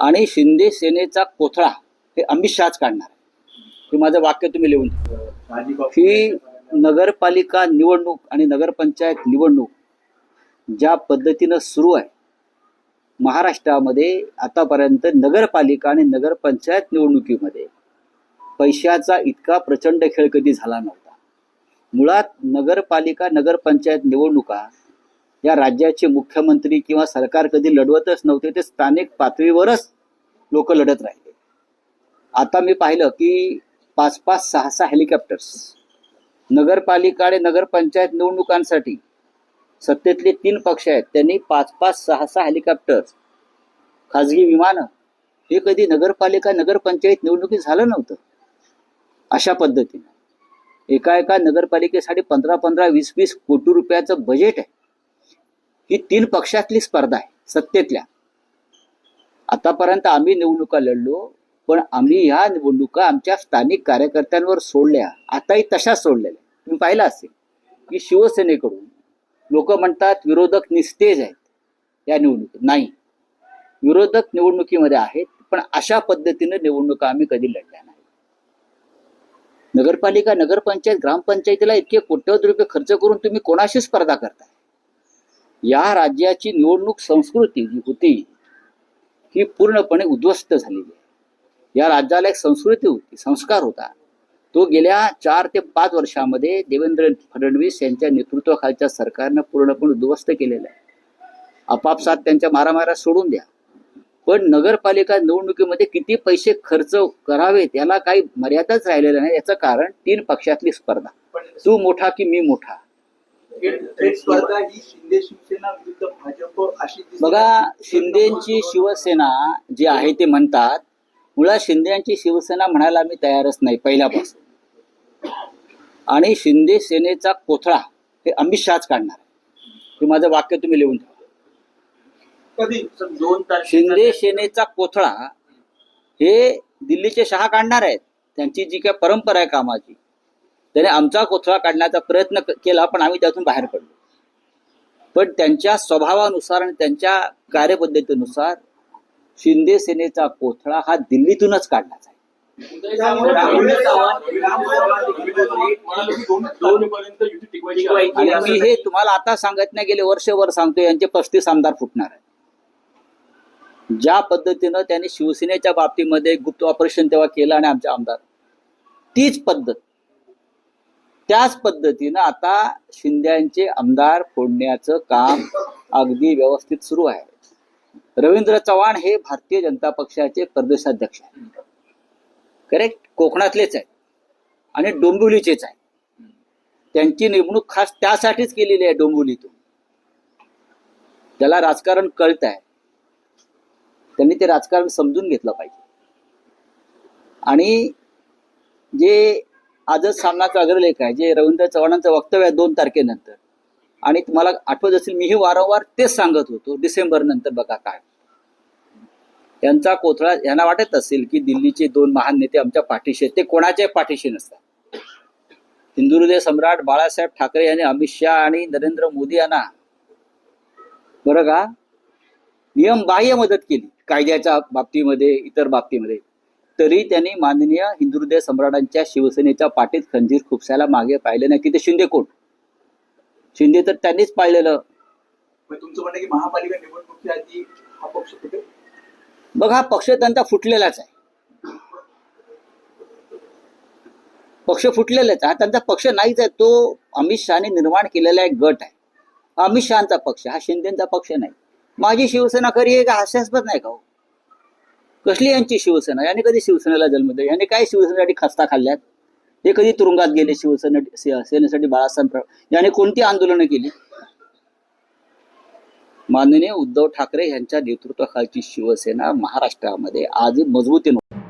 आणि शिंदे सेनेचा कोथळा हे अमित शहाच काढणार हे माझं वाक्य तुम्ही लिहून ही नगरपालिका निवडणूक आणि नगरपंचायत निवडणूक ज्या पद्धतीनं सुरू आहे महाराष्ट्रामध्ये आतापर्यंत नगरपालिका आणि नगरपंचायत निवडणुकीमध्ये पैशाचा इतका प्रचंड खेळ कधी झाला नव्हता. मुळात नगरपालिका नगरपंचायत निवडणुका या राज्याचे मुख्यमंत्री किंवा सरकार कधी लढवतच नव्हते ते स्थानिक पातळीवरच लोक लढत राहिले. आता मी पाहिलं की पाच पाच सहा सहा हेलिकॉप्टर्स नगरपालिका आणि नगरपंचायत निवडणुकांसाठी सत्तेतले तीन पक्ष आहेत त्यांनी पाच पाच सहा सहा हेलिकॉप्टर्स खाजगी विमानं हे कधी नगरपालिका नगरपंचायत निवडणुकीत झालं नव्हतं अशा पद्धतीनं. एका एका नगरपालिकेसाठी पंधरा पंधरा वीस वीस कोटी रुपयाचं बजेट आहे. ही तीन पक्षातली स्पर्धा आहे सत्तेतल्या. आतापर्यंत आम्ही निवडणुका लढलो पण आम्ही ह्या निवडणुका आमच्या स्थानिक कार्यकर्त्यांवर सोडल्या. आताही तशाच सोडलेल्या तुम्ही पाहिलं असेल की शिवसेनेकडून लोक म्हणतात विरोधक निस्तेज आहेत या निवडणुकीत. नाही. विरोधक निवडणुकीमध्ये आहेत पण अशा पद्धतीने निवडणुका आम्ही कधी लढल्या नाही नगरपालिका नगरपंचायत ग्रामपंचायतीला इतके कोट्यवधी रुपये खर्च करून तुम्ही कोणाशी स्पर्धा करताय? या राज्याची निवडणूक संस्कृती जी होती ही पूर्णपणे उद्ध्वस्त झालेली आहे. या राज्याला एक संस्कृती होती संस्कार होता. तो गेल्या चार ते पाच वर्षामध्ये देवेंद्र फडणवीस यांच्या नेतृत्वाखालच्या सरकारनं पूर्णपणे उद्ध्वस्त केलेलं आहे. आपापसात त्यांच्या मारामाऱ्या सोडून द्या. पण नगरपालिका निवडणुकीमध्ये किती पैसे खर्च करावेत याला काही मर्यादाच राहिलेल्या नाही. याचं कारण तीन पक्षातली स्पर्धा. तू मोठा की मी मोठा? स्पर्धा ही शिंदे शिवसेना विरुद्ध भाजप अशी दिसते. बघा शिंदेची शिवसेना जी आहे ते म्हणतात मुळात शिंदेची शिवसेना म्हणायला मी तयारच नाही पहिल्यापासून. आणि शिंदे सेनेचा कोथळा हे अमित शहाच काढणार आहे. हे माझं वाक्य तुम्ही लिहून ठेवा. कधी? दोन शिंदे सेनेचा कोथळा हे दिल्लीचे शहा काढणार आहेत. त्यांची जी काय परंपरा आहे कामाची त्याने आमचा कोथळा काढण्याचा प्रयत्न केला पण आम्ही त्यातून बाहेर पडलो. पण त्यांच्या स्वभावानुसार आणि त्यांच्या कार्यपद्धतीनुसार शिंदे सेनेचा कोथळा हा दिल्लीतूनच काढण्याचा आहे आहे. आणि मी हे तुम्हाला आता सांगत नाही गेले वर्षभर सांगतो यांचे पस्तीस आमदार फुटणार आहेत. ज्या पद्धतीनं त्यांनी शिवसेनेच्या बाबतीमध्ये गुप्त ऑपरेशन तेव्हा केलं आणि आमचे आमदार तीच पद्धत. त्याच पद्धतीनं आता शिंद्यांचे आमदार फोडण्याचं काम अगदी व्यवस्थित सुरू आहे. रवींद्र चव्हाण हे भारतीय जनता पक्षाचे प्रदेशाध्यक्ष आहेत. करेक्ट कोकणातलेच आहेत. आणि डोंबिवलीचेच आहेत. त्यांची नेमणूक खास त्यासाठीच केलेली आहे डोंबिवलीतून. त्याला राजकारण कळत आहे त्यांनी ते राजकारण समजून घेतलं पाहिजे. आणि जे आजच सामनाचा अग्रलेख आहे जे रवींद्र चव्हाणांचं वक्तव्य आहे दोन तारखेनंतर. आणि तुम्हाला आठवत असेल मीही वारंवार तेच सांगत होतो डिसेंबर नंतर बघा काय. यांचा कोथळा यांना वाटत असेल की दिल्लीचे दोन महान नेते आमच्या पाठीशी आहेत ते कोणाच्याही पाठीशी नसतात. हिंदुहृदय सम्राट बाळासाहेब ठाकरे यांनी अमित शहा आणि नरेंद्र मोदी यांना. बरं का? नियम बाह्य मदत केली कायद्याच्या बाबतीमध्ये इतर बाबतीमध्ये. तरी त्यांनी माननीय हिंदुहृदय सम्राटांच्या शिवसेनेच्या पाठीत खंजीर खुपसायला मागे पाहिले नाही. की ते शिंदे कोण? शिंदे तर त्यांनीच पाळलेलं मग तुमचं म्हणणं की महापालिका निवडणुकीच्या आधी हा पक्ष कुठे बघ हा पक्ष त्यांचा फुटलेलाच आहे. पक्ष फुटलेलाच आहे. हा त्यांचा पक्ष नाहीच आहे. तो अमित शहाने निर्माण केलेला एक गट आहे. अमित शहाचा पक्ष हा शिंदेचा पक्ष नाही. माझी शिवसेना खरी आहे का? हास्यास्पद नाही का हो? कसली यांची शिवसेना? याने कधी शिवसेनेला जन्म दिला? याने काय शिवसेनेसाठी खस्ता खाल्ल्यात? हे कधी तुरुंगात गेले शिवसेना सेनेसाठी बाळासाहेब याने कोणती आंदोलनं केली? माननीय उद्धव ठाकरे यांच्या नेतृत्वाखालची शिवसेना महाराष्ट्रामध्ये आज मजबूती नव्हती